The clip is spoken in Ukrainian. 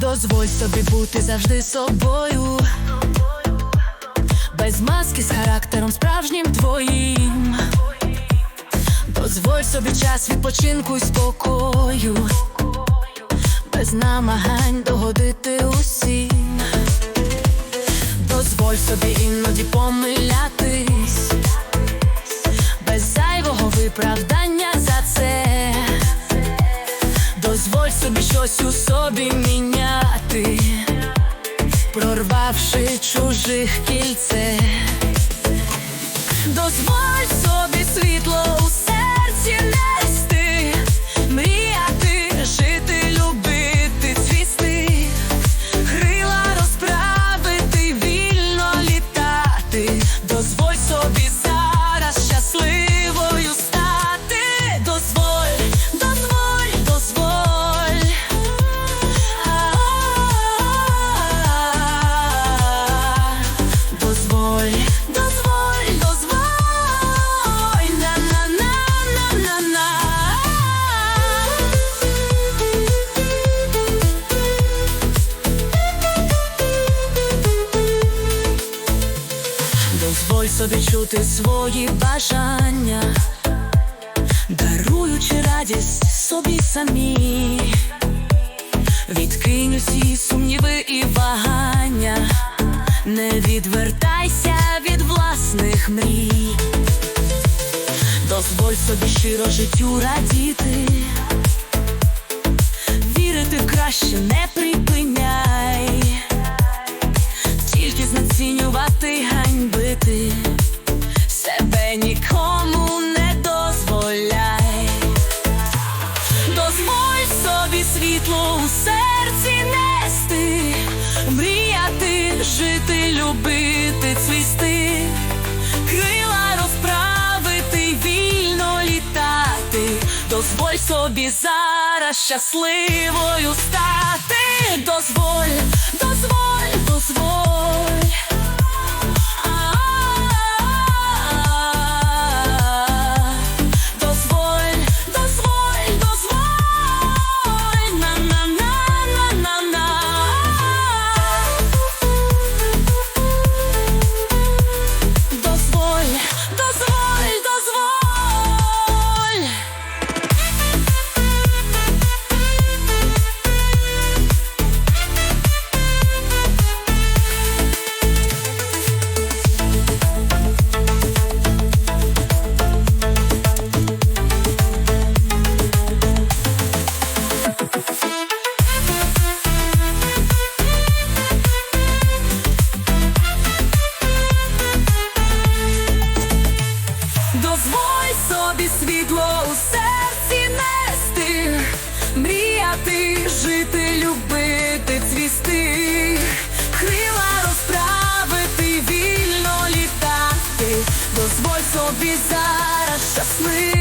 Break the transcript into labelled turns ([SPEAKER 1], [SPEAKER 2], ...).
[SPEAKER 1] Дозволь собі бути завжди собою, без маски з характером справжнім твоїм. Дозволь собі час відпочинку й спокою, без намагань догодити усім. Дозволь собі іноді помилятись, зайвого виправдання за це. Дозволь собі щось у собі міняти, прорвавши чужих кільце. Дозволь собі Дозволь собі чути свої бажання, даруючи радість собі самі, відкинь усі сумніви і вагання, не відвертайся від власних мрій, дозволь собі щиро життю радіти, вірити краще не припиняй. Тільки знецінювати, ганьбити, дозволь собі світло у серці нести, мріяти, жити, любити, цвісти, крила розправити, вільно літати, дозволь собі зараз щасливою стати, дозволь, дозволь, Дозволь собі світло у серці нести, мріяти, жити, любити, цвісти, крила розправити, вільно літати, дозволь собі зараз щасливо